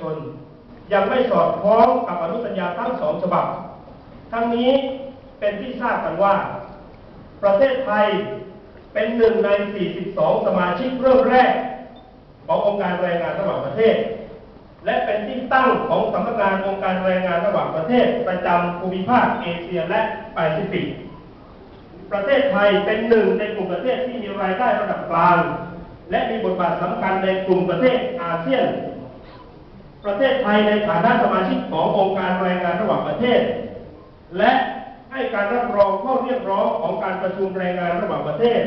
ชน ยังไม่สอดคล้องกับอนุสัญญาทั้งสองฉบับ ทั้งนี้เป็นที่ทราบกันว่า ประเทศไทยเป็นหนึ่งใน 42 สมาชิกเริ่มแรก ขององค์การแรงงานระหว่างประเทศ และเป็นที่ตั้งของสำนักงานองค์การแรงงานระหว่างประเทศ ประจำภูมิภาคเอเชียและแปซิฟิกประเทศไทยเป็นหนึ่งในกลุ่มประเทศที่มีรายได้ระดับกลาง และมีบทบาทสำคัญในกลุ่มประเทศอาเซียน ประเทศไทยในฐานะสมาชิกขององค์การแรงงานระหว่างประเทศ และให้การรับรองข้อเรียกร้องของการประชุมแรงงานระหว่างประเทศ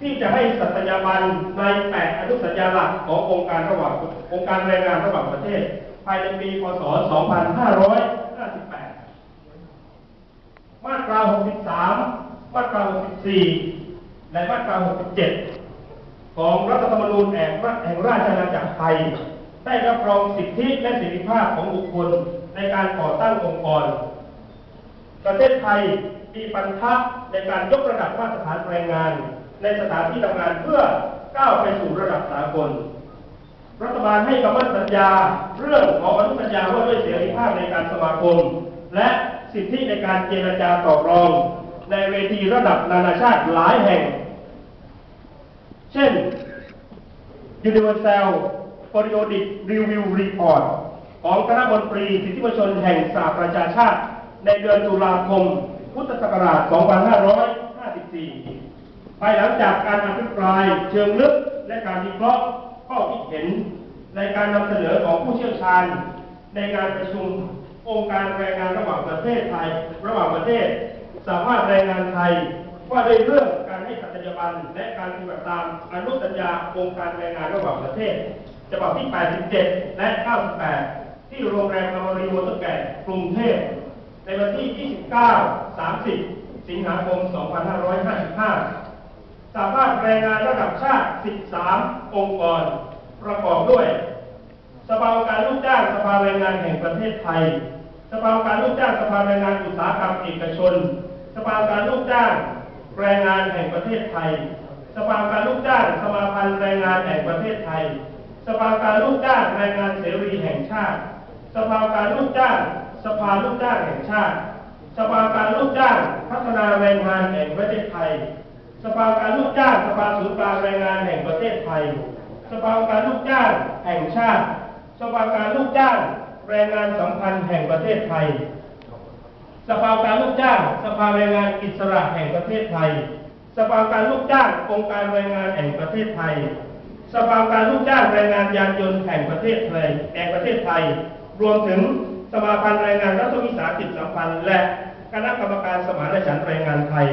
ที่จะให้สัตยาบันในแปดอนุสัญญาหลักขององค์การระหว่างองค์การแรงงานระหว่างประเทศ ภายในปีพศ 2558 มาตรา 63 มาตรา 64 และมาตรา 67 ของรัฐธรรมนูญแห่งราแห่งราชอาณาจักรไทย ได้รับรองสิทธิและเสรีภาพของบุคคลในการก่อตั้งองค์กร ประเทศไทยมีปัญหาในการยกระดับมาตรฐานแรงงาน ในสถานที่ทำงานเพื่อก้าวไปสู่ระดับสากล รัฐบาลให้คำมั่นสัญญา เรื่องของอนุสัญญาว่าด้วยเสรีภาพในการสมาคม และสิทธิในการเจรจาต่อรอง ในเวทีระดับนานาชาติหลายแห่ง เช่น Universal Periodic Review Report ของคณะมนตรีสิทธิมนชนแห่งสหประชาชาติ ในเดือนตุลาคม พุทธศักราช 2554 ภายหลังจากการอภิปรายเชิงลึกและการวิเคราะห์ข้อคิดเห็น ในการนำเสนอของผู้เชี่ยวชาญ ในงานประชุมองค์การแรงงานระหว่างประเทศไทย ระหว่างประเทศ สามารถแรงงานไทยว่าด้วยเรื่องการให้สัตยาบันและการปฏิบัติตามอนุสัญญาองค์การแรงงานระหว่างประเทศ ฉบับที่ 87 และ 98 ที่โรงแรมอมรีวอเตอร์แกรกรุงเทพ ในวันที่ 29 30 สิงหาคม 2555 สามารถแรงงานระดับชาติ 13 องค์กร ประกอบด้วย สภาการลูกจ้างสภาแรงงานแห่งประเทศไทย สภาการลูกจ้างสภาแรงงานอุตสาหกรรมเอกชน สภาการลูกจ้างแรงงานแห่งประเทศไทย สภาการลูกจ้างสมาพันธ์แรงงานแห่งประเทศไทย สภาการลูกจ้างแรงงานเสรีแห่งชาติ สภาการลูกจ้างสภาลูกจ้างแห่งชาติ สภาการลูกจ้างพัฒนาแรงงานแห่งประเทศไทย สภาการลูกจ้างสภาศูนย์กลางแรงงานแห่งประเทศไทย สภาการลูกจ้างแห่งชาติ สภาการลูกจ้างแรงงานสัมพันธ์แห่งประเทศไทย สภาการลูกจ้างสภาแรงงานอิสระแห่งประเทศไทย สภาการลูกจ้างองค์การแรงงานแห่งประเทศไทย สภาองค์การลูกจ้างแรงงานยานยนต์แห่งประเทศไทยแห่งประเทศไทย รวมถึงสมาพันธ์แรงงานรัฐวิสาหกิจสัมพันธ์ และคณะกรรมการสมานฉันท์แรงงานไทย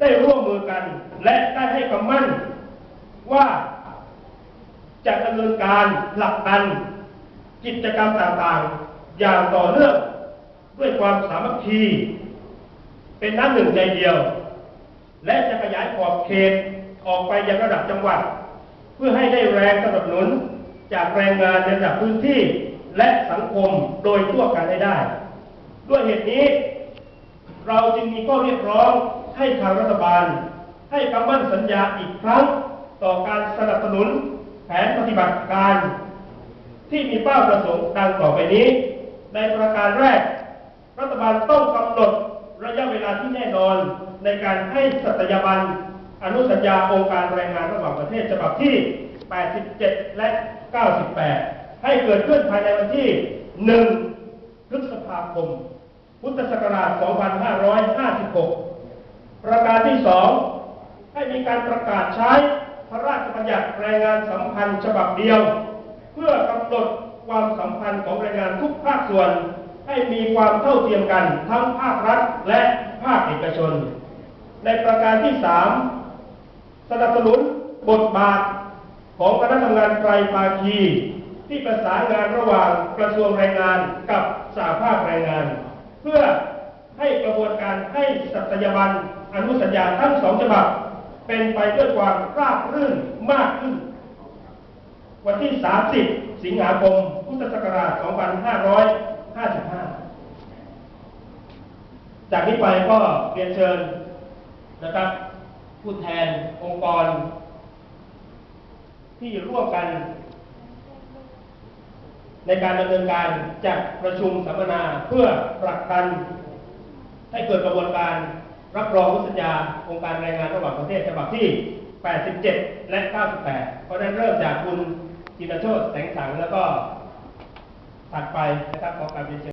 ได้ร่วมมือกันและได้ให้คำมั่นว่าจะดำเนินการผลักดัน กิจกรรมต่างๆ อย่างต่อเนื่องด้วยความสามัคคี เป็นน้ำหนึ่งใจเดียว และจะขยายขอบเขตออกไปยังระดับจังหวัด เพื่อให้ได้แรงสนับสนุนจากแรงงานในระดับพื้นที่และสังคมโดยทั่วกันให้ได้ ด้วยเหตุนี้ เราจึงมีข้อเรียกร้องให้ทางรัฐบาล ให้คำมั่นสัญญาอีกครั้ง ต่อการสนับสนุนแผนปฏิบัติการ ที่มีเป้าประสงค์ดังต่อไปนี้ ในประการแรก รัฐบาลต้องกำหนดระยะเวลาที่แน่นอนในการให้สัตยาบัน อนุสัญญาองค์การแรงงานระหว่างประเทศฉบับที่ 87 และ 98 ให้เกิดขึ้นภายในวันที่ 1 พฤษภาคม พุทธศักราช 2556 ประการที่ 2 ให้มีการประกาศใช้พระราชบัญญัติแรงงานสัมพันธ์ฉบับเดียว เพื่อกำหนดความสัมพันธ์ของแรงงานทุกภาคส่วน ให้มีความเท่าเทียมกันทั้งภาครัฐและภาคเอกชน ในประการที่ 3 สนับสนุนบทบาทของคณะทำงานไตรภาคี ที่ประสานงานระหว่างกระทรวงแรงงานกับสหภาพแรงงาน เพื่อให้กระบวนการให้สัตยาบันอนุสัญญาทั้งสองฉบับ เป็นไปด้วยความราบรื่นมากขึ้น วันที่ 30 สิงหาคม พุทธศักราช 2555 จากนี้ไปก็เรียนเชิญนะครับ ผู้แทนองค์กร ที่ร่วมกัน ในการดำเนินการจัดประชุมสัมมนาเพื่อผลักดัน ให้เกิดกระบวนการรับรองสัญญาองค์การแรงงานระหว่างประเทศฉบับที่ 87 และ 98 เพราะฉะนั้นเริ่มจากคุณจินโชตแสงสังแล้วก็ถัดไปนะครับขอการเรียนเชิญ